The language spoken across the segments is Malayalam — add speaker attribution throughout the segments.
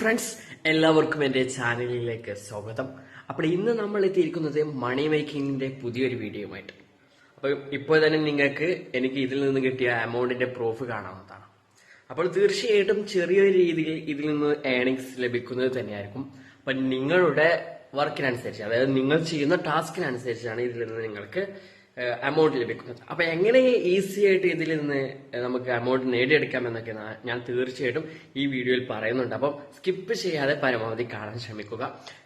Speaker 1: ഫ്രണ്ട്സ് എല്ലാവർക്കും എന്റെ ചാനലിലേക്ക് സ്വാഗതം. അപ്പോൾ ഇന്ന് നമ്മൾ എത്തിയിരിക്കുന്നത് മണി മേക്കിങ്ങിന്റെ പുതിയൊരു വീഡിയോയുമായിട്ട്. അപ്പോൾ ഇപ്പോൾ തന്നെ നിങ്ങൾക്ക് എനിക്ക് ഇതിൽ നിന്ന് കിട്ടിയ എമൗണ്ടിന്റെ പ്രൂഫ് കാണാവുന്നതാണ്. അപ്പോൾ തീർച്ചയായിട്ടും ചെറിയൊരു രീതിയിൽ ഇതിൽ നിന്ന് ഏണിങ്സ് ലഭിക്കുന്നത് തന്നെയായിരിക്കും. അപ്പം നിങ്ങളുടെ വർക്കിനനുസരിച്ച് അതായത് നിങ്ങൾ ചെയ്യുന്ന ടാസ്കിനനുസരിച്ചാണ് ഇതിൽ നിന്ന് നിങ്ങൾക്ക് എമൗണ്ട് ലഭിക്കുന്നത്. അപ്പൊ എങ്ങനെ ഈസി ആയിട്ട് ഇതിൽ നിന്ന് നമുക്ക് അമൗണ്ട് നേടിയെടുക്കാം എന്നൊക്കെ ഞാൻ തീർച്ചയായിട്ടും ഈ വീഡിയോയിൽ പറയുന്നുണ്ട്. അപ്പം സ്കിപ്പ് ചെയ്യാതെ പരമാവധി കാണാൻ ശ്രമിക്കുക.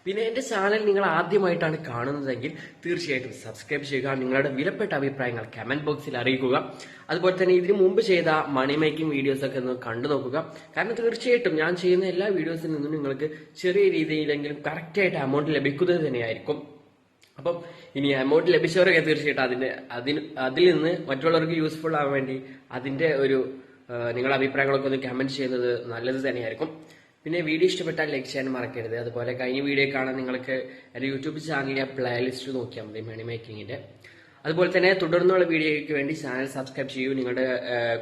Speaker 1: പിന്നെ എന്റെ ചാനൽ നിങ്ങൾ ആദ്യമായിട്ടാണ് കാണുന്നതെങ്കിൽ തീർച്ചയായിട്ടും സബ്സ്ക്രൈബ് ചെയ്യുക. നിങ്ങളുടെ വിലപ്പെട്ട അഭിപ്രായങ്ങൾ കമന്റ് ബോക്സിൽ അറിയിക്കുക. അതുപോലെ തന്നെ ഇതിനു മുമ്പ് ചെയ്ത മണി മേക്കിംഗ് വീഡിയോസ് ഒക്കെ ഒന്ന് കണ്ടു നോക്കുക. കാരണം തീർച്ചയായിട്ടും ഞാൻ ചെയ്യുന്ന എല്ലാ വീഡിയോസിൽ നിന്നും നിങ്ങൾക്ക് ചെറിയ രീതിയിലെങ്കിലും കറക്റ്റായിട്ട് അമൗണ്ട് ലഭിക്കുന്നത് തന്നെയായിരിക്കും. അപ്പം ഇനി എമൗണ്ട് ലഭിച്ചവരൊക്കെ തീർച്ചയായിട്ടും അതിന്റെ അതിന് അതിൽ നിന്ന് മറ്റുള്ളവർക്ക് യൂസ്ഫുൾ ആവാൻ വേണ്ടി അതിന്റെ ഒരു നിങ്ങളുടെ അഭിപ്രായങ്ങളൊക്കെ ഒന്ന് കമന്റ് ചെയ്യുന്നത് നല്ലത് തന്നെയായിരിക്കും. പിന്നെ വീഡിയോ ഇഷ്ടപ്പെട്ടാൽ ലൈക്ക് ചെയ്യാൻ മറക്കരുത്. അതുപോലെ കഴിഞ്ഞ വീഡിയോ കാണാൻ നിങ്ങൾക്ക് എന്റെ യൂട്യൂബ് ചാനലിലെ പ്ലേ ലിസ്റ്റ് നോക്കിയാൽ മതി മണി മേക്കിങ്ങിന്റെ അതുപോലെ തന്നെ തുടർന്നുള്ള വീഡിയോയ്ക്ക് വേണ്ടി ചാനൽ സബ്സ്ക്രൈബ് ചെയ്യൂ നിങ്ങളുടെ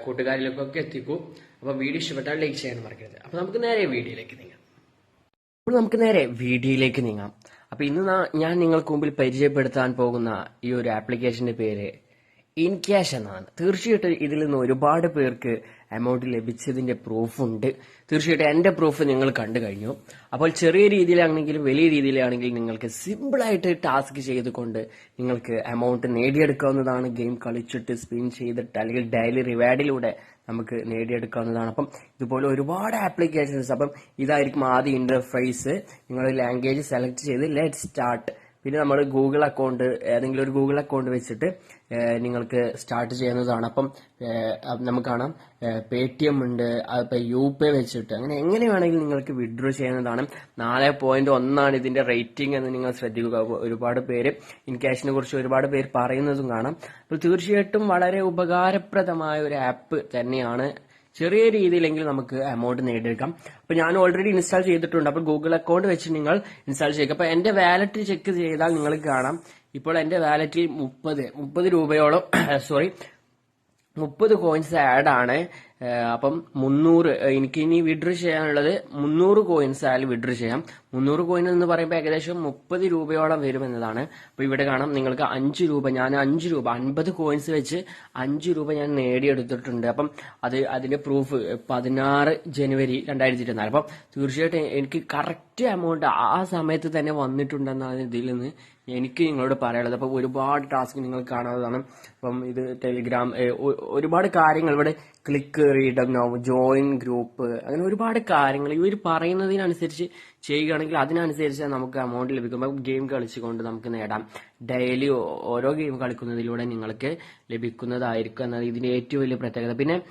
Speaker 1: കൂട്ടുകാരിലേക്കൊക്കെ എത്തിക്കൂ. അപ്പോൾ വീഡിയോ ഇഷ്ടപ്പെട്ടാൽ ലൈക്ക് ചെയ്യാൻ മറക്കരുത്. അപ്പോൾ നമുക്ക് നേരെ വീഡിയോയിലേക്ക് നീങ്ങാം. അപ്പോൾ നമുക്ക് നേരെ വീഡിയോയിലേക്ക് നീങ്ങാം. അപ്പൊ ഇന്ന് ഞാൻ നിങ്ങൾക്ക് മുമ്പിൽ പരിചയപ്പെടുത്താൻ പോകുന്ന ഈ ഒരു ആപ്ലിക്കേഷന്റെ പേര് ഇൻക്യാഷ് എന്നാണ്. തീർച്ചയായിട്ടും ഇതിൽ നിന്ന് ഒരുപാട് പേർക്ക് എമൗണ്ട് ലഭിച്ചതിന്റെ പ്രൂഫ് ഉണ്ട്. തീർച്ചയായിട്ടും എന്റെ പ്രൂഫ് നിങ്ങൾ കണ്ടു കഴിഞ്ഞു. അപ്പോൾ ചെറിയ രീതിയിലാണെങ്കിലും വലിയ രീതിയിലാണെങ്കിലും നിങ്ങൾക്ക് സിമ്പിളായിട്ട് ടാസ്ക് ചെയ്തുകൊണ്ട് നിങ്ങൾക്ക് എമൗണ്ട് നേടിയെടുക്കാവുന്നതാണ്. ഗെയിം കളിച്ചിട്ട് സ്പിൻ ചെയ്തിട്ട് അല്ലെങ്കിൽ ഡെയിലി റിവാർഡിലൂടെ നമുക്ക് നേടിയെടുക്കാവുന്നതാണ്. അപ്പം ഇതുപോലെ ഒരുപാട് ആപ്ലിക്കേഷൻസ് അപ്പം ഇതായിരിക്കും ആദ്യ ഇന്റർഫേസ് നിങ്ങൾ ലാംഗ്വേജ് സെലക്ട് ചെയ്ത് ലെറ്റ് സ്റ്റാർട്ട് പിന്നെ നമ്മൾ ഗൂഗിൾ അക്കൗണ്ട് ഏതെങ്കിലും ഒരു ഗൂഗിൾ അക്കൗണ്ട് വെച്ചിട്ട് നിങ്ങൾക്ക് സ്റ്റാർട്ട് ചെയ്യുന്നതാണ്. അപ്പം നമുക്ക് കാണാം. പേ ടി എം ഉണ്ട് അതിപ്പോ യു പേ വെച്ചിട്ട്. അങ്ങനെ എങ്ങനെ വേണമെങ്കിലും നിങ്ങൾക്ക് വിഡ്രോ ചെയ്യുന്നതാണ്. നാല് പോയിന്റ് ഒന്നാണ് ഇതിന്റെ റേറ്റിംഗ് എന്ന് നിങ്ങൾ ശ്രദ്ധിക്കുക. ഒരുപാട് പേര് ഇൻ ക്യാഷിനെ കുറിച്ച് ഒരുപാട് പേര് പറയുന്നതും കാണാം. അപ്പോൾ തീർച്ചയായിട്ടും വളരെ ഉപകാരപ്രദമായ ഒരു ആപ്പ് തന്നെയാണ് ചെറിയ രീതിയിലെങ്കിലും നമുക്ക് എമൗണ്ട് നേടിയെടുക്കാം. അപ്പൊ ഞാൻ ഓൾറെഡി ഇൻസ്റ്റാൾ ചെയ്തിട്ടുണ്ട്. അപ്പോൾ ഗൂഗിൾ അക്കൗണ്ട് വെച്ച് നിങ്ങൾ ഇൻസ്റ്റാൾ ചെയ്യുക. അപ്പൊ എന്റെ വാലറ്റ് ചെക്ക് ചെയ്താൽ നിങ്ങൾക്ക് കാണാം. ഇപ്പോൾ എന്റെ വാലറ്റിൽ മുപ്പത് മുപ്പത് രൂപയോളം സോറി മുപ്പത് കോയിൻസ് ആഡ് ആണ്. അപ്പം മുന്നൂറ് എനിക്ക് ഇനി വിഡ്രോ ചെയ്യാനുള്ളത് മുന്നൂറ് കോയിൻസ് ആയാലും വിഡ്രോ ചെയ്യാം. മുന്നൂറ് കോയിൻ എന്ന് പറയുമ്പോൾ ഏകദേശം മുപ്പത് രൂപയോളം വരും എന്നതാണ് അപ്പൊ ഇവിടെ കാണാം നിങ്ങൾക്ക് അഞ്ച് രൂപ ഞാൻ അഞ്ച് രൂപ അൻപത് കോയിൻസ് വെച്ച് അഞ്ച് രൂപ ഞാൻ നേടിയെടുത്തിട്ടുണ്ട്. അപ്പം അത് അതിന്റെ പ്രൂഫ് പതിനാറ് ജനുവരി രണ്ടായിരത്തി ഇരുപത്തിനാല് അപ്പം തീർച്ചയായിട്ടും എനിക്ക് കറക്റ്റ് എമൗണ്ട് ആ സമയത്ത് തന്നെ വന്നിട്ടുണ്ടെന്നാണ് ഇതിൽ നിന്ന് എനിക്ക് നിങ്ങളോട് പറയാനുള്ളത്. അപ്പൊ ഒരുപാട് ടാസ്ക് നിങ്ങൾ കാണാവുന്നതാണ്. അപ്പം ഇത് ടെലിഗ്രാം ഒരുപാട് കാര്യങ്ങൾ ഇവിടെ ക്ലിക്ക് നോ ജോയിൻ ഗ്രൂപ്പ് അങ്ങനെ ഒരുപാട് കാര്യങ്ങൾ. ഇവർ പറയുന്നതിനനുസരിച്ച് ചെയ്യുകയാണെങ്കിൽ അതിനനുസരിച്ച് നമുക്ക് എമൗണ്ട് ലഭിക്കും. ഗെയിം കളിച്ചുകൊണ്ട് നമുക്ക് നേടാം. ഡെയിലി ഓരോ ഗെയിം കളിക്കുന്നതിലൂടെ നിങ്ങൾക്ക് ലഭിക്കുന്നതായിരിക്കും എന്നത് ഇതിന്റെ ഏറ്റവും വലിയ പ്രത്യേകത. പിന്നെ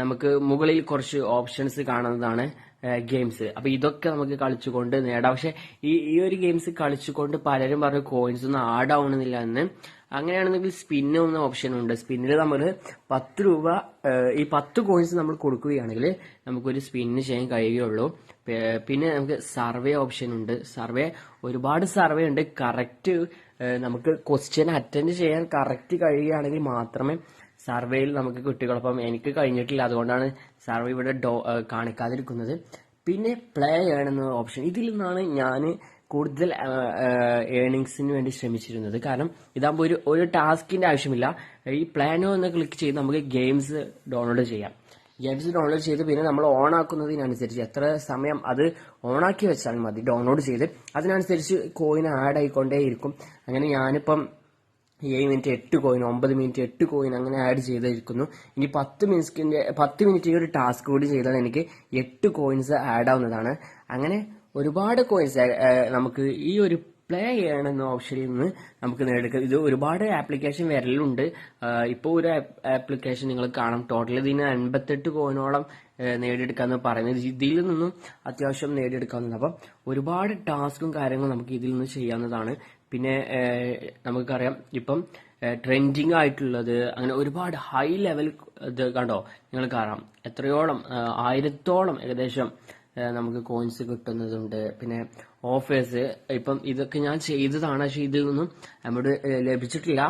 Speaker 1: നമുക്ക് മുകളിൽ കുറച്ച് ഓപ്ഷൻസ് കാണുന്നതാണ്. ഗെയിംസ് അപ്പൊ ഇതൊക്കെ നമുക്ക് കളിച്ചുകൊണ്ട് നേടാം. പക്ഷെ ഈ ഈ ഒരു ഗെയിംസ് കളിച്ചുകൊണ്ട് പലരും പറഞ്ഞു കോയിൻസ് ഒന്നും ആഡ് ആവണമെന്നില്ല എന്ന്. അങ്ങനെയാണെങ്കിൽ സ്പിന്ന് എന്ന ഓപ്ഷൻ ഉണ്ട്. സ്പിന്നിൽ നമ്മൾ പത്ത് രൂപ ഈ പത്ത് കോയിൻസ് നമ്മൾ കൊടുക്കുകയാണെങ്കിൽ നമുക്കൊരു സ്പിന്ന് ചെയ്യാൻ കഴിയുകയുള്ളൂ. പിന്നെ നമുക്ക് സർവേ ഓപ്ഷൻ ഉണ്ട്. സർവേ ഒരുപാട് സർവേ ഉണ്ട്. കറക്റ്റ് നമുക്ക് ക്വസ്റ്റ്യൻ അറ്റൻഡ് ചെയ്യാൻ കറക്റ്റ് കഴിയുകയാണെങ്കിൽ മാത്രമേ സർവേയിൽ നമുക്ക് കിട്ടുകയുള്ളൂ എനിക്ക് കഴിഞ്ഞിട്ടില്ല. അതുകൊണ്ടാണ് സർവേ ഇവിടെ ഡോ കാണിക്കാതിരിക്കുന്നത്. പിന്നെ പ്ലേ എന്ന ഓപ്ഷൻ ഇതിൽ നിന്നാണ് ഞാൻ കൂടുതൽ ഏണിങ്സിന് വേണ്ടി ശ്രമിച്ചിരുന്നത്. കാരണം ഇതാകുമ്പോൾ ഒരു ഒരു ടാസ്കിന്റെ ആവശ്യമില്ല. ഈ പ്ലാനോ എന്ന് ക്ലിക്ക് ചെയ്ത് നമുക്ക് ഗെയിംസ് ഡൗൺലോഡ് ചെയ്യാം. ഗെയിംസ് ഡൗൺലോഡ് ചെയ്ത് പിന്നെ നമ്മൾ ഓൺ ആക്കുന്നതിനനുസരിച്ച് എത്ര സമയം അത് ഓൺ ആക്കി വെച്ചാൽ മതി. ഡൗൺലോഡ് ചെയ്ത് അതിനനുസരിച്ച് കോയിൻ ആഡ് ആയിക്കൊണ്ടേയിരിക്കും. അങ്ങനെ ഞാനിപ്പം ഏഴ് മിനിറ്റ് എട്ട് കോയിൻ ഒമ്പത് മിനിറ്റ് എട്ട് കോയിൻ അങ്ങനെ ആഡ് ചെയ്തിരിക്കുന്നു. ഇനി പത്ത് മിനിറ്റിന്റെ പത്ത് മിനിറ്റ് ഈ ഒരു ടാസ്ക് കൂടി ചെയ്താൽ എനിക്ക് എട്ട് കോയിൻസ് ആഡ് ആവുന്നതാണ്. അങ്ങനെ ഒരുപാട് കോയിൻസ് നമുക്ക് ഈ ഒരു പ്ലേ ചെയ്യണമെന്ന ഓപ്ഷനിൽ നിന്ന് നമുക്ക് നേടിയെടുക്കാം. ഇത് ഒരുപാട് ആപ്ലിക്കേഷൻ വരലുണ്ട്. ഇപ്പോൾ ഒരു ആപ്ലിക്കേഷൻ നിങ്ങൾ കാണും. ടോട്ടൽ ഇതിന് അൻപത്തെട്ട് കോയിനോളം ഏഹ് നേടിയെടുക്കാന്ന് പറയുന്നത്. ഇതിൽ നിന്നും അത്യാവശ്യം നേടിയെടുക്കാവുന്നതാണ്. അപ്പം ഒരുപാട് ടാസ്കും കാര്യങ്ങളും നമുക്ക് ഇതിൽ നിന്ന് ചെയ്യാവുന്നതാണ്. പിന്നെ നമുക്കറിയാം ഇപ്പം ട്രെൻഡിങ് ആയിട്ടുള്ളത് അങ്ങനെ ഒരുപാട് ഹൈ ലെവൽ ഇത് കണ്ടോ? നിങ്ങൾ കാണാം. എത്രയോളം ആയിരത്തോളം ഏകദേശം നമുക്ക് കോയിൻസ് കിട്ടുന്നതുണ്ട്. പിന്നെ ഓഫേഴ്സ് ഇപ്പം ഇതൊക്കെ ഞാൻ ചെയ്തതാണ്. പക്ഷെ ഇതിൽ നിന്നും നമ്മുടെ ലഭിച്ചിട്ടില്ല.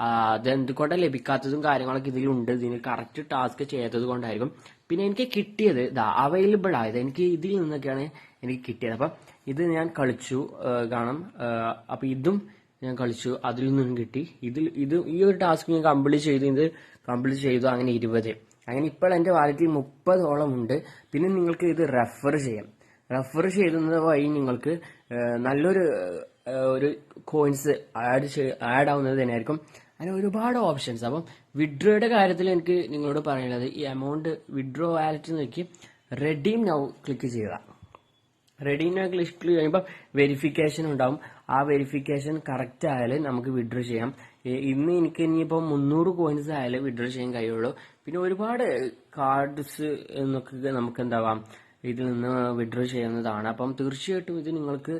Speaker 1: അത് അതെന്തുകൊണ്ടാണ് ലഭിക്കാത്തതും കാര്യങ്ങളൊക്കെ ഇതിലുണ്ട്. ഇതിന് കറക്റ്റ് ടാസ്ക് ചെയ്തത് കൊണ്ടായിരിക്കും. പിന്നെ എനിക്ക് കിട്ടിയത് ഇതാ അവൈലബിൾ ആയത്. എനിക്ക് ഇതിൽ നിന്നൊക്കെയാണ് എനിക്ക് കിട്ടിയത്. അപ്പം ഇത് ഞാൻ കളിച്ചു കാണാം. അപ്പം ഇതും ഞാൻ കളിച്ചു. അതിൽ നിന്നും കിട്ടി. ഇതിൽ ഇത് ഈ ഒരു ടാസ്ക് ഞാൻ കംപ്ലീറ്റ് ചെയ്തു. ഇത് കംപ്ലീറ്റ് ചെയ്തു അങ്ങനെ ഇരുപത്. അങ്ങനെ ഇപ്പോൾ എന്റെ വാലറ്റിൽ മുപ്പതോളം ഉണ്ട്. പിന്നെ നിങ്ങൾക്ക് ഇത് റെഫർ ചെയ്യാം. റെഫർ ചെയ്യുന്നത് വഴി നിങ്ങൾക്ക് നല്ലൊരു ഒരു കോയിൻസ് ആഡ് ആഡ് ആവുന്നത് തന്നെയായിരിക്കും. അങ്ങനെ ഒരുപാട് ഓപ്ഷൻസ് അപ്പം വിഡ്രോയുടെ കാര്യത്തിൽ എനിക്ക് നിങ്ങളോട് പറയുന്നത് ഈ എമൗണ്ട് വിഡ്രോ വാലറ്റ് നോക്കി റെഡീം നൗ ക്ലിക്ക് ചെയ്യുക. റെഡീന ക്ലിക്ക് ചെയ്യുമ്പോൾ വെരിഫിക്കേഷൻ ഉണ്ടാവും. ആ വെരിഫിക്കേഷൻ കറക്റ്റ് ആയാൽ നമുക്ക് വിഡ്രോ ചെയ്യാം. ഇന്ന് എനിക്ക് ഇനിയിപ്പോൾ മുന്നൂറ് കോയിൻസ് ആയാലും വിഡ്രോ ചെയ്യാൻ കഴിയുള്ളൂ. പിന്നെ ഒരുപാട് കാർഡ്സ് എന്നൊക്കെ നമുക്ക് എന്താവാം ഇതിൽ നിന്ന് വിഡ്രോ ചെയ്യുന്നതാണ്. അപ്പം തീർച്ചയായിട്ടും ഇത് നിങ്ങൾക്ക്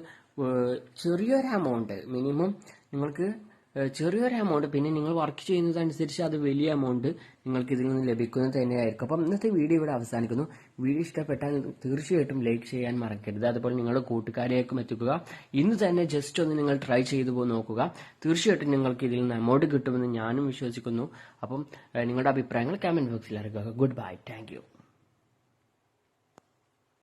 Speaker 1: ചെറിയൊരു എമൗണ്ട് മിനിമം നിങ്ങൾക്ക് ചെറിയൊരു എമൗണ്ട് പിന്നെ നിങ്ങൾ വർക്ക് ചെയ്യുന്നതനുസരിച്ച് അത് വലിയ എമൗണ്ട് നിങ്ങൾക്ക് ഇതിൽ നിന്ന് ലഭിക്കുന്നത് തന്നെയായിരിക്കും. അപ്പം ഇന്നത്തെ വീഡിയോ ഇവിടെ അവസാനിക്കുന്നു. വീഡിയോ ഇഷ്ടപ്പെട്ടാൽ തീർച്ചയായിട്ടും ലൈക്ക് ചെയ്യാൻ മറക്കരുത്. അതുപോലെ നിങ്ങളുടെ കൂട്ടുകാരിലേക്കും എത്തിക്കുക. ഇന്ന് തന്നെ ജസ്റ്റ് ഒന്ന് നിങ്ങൾ ട്രൈ ചെയ്തു പോയി നോക്കുക. തീർച്ചയായിട്ടും നിങ്ങൾക്ക് ഇതിൽ നിന്ന് എമൗണ്ട് കിട്ടുമെന്ന് ഞാനും വിശ്വസിക്കുന്നു. അപ്പം നിങ്ങളുടെ അഭിപ്രായങ്ങൾ കമന്റ് ബോക്സിൽ അറിയിക്കുക. Good bye thank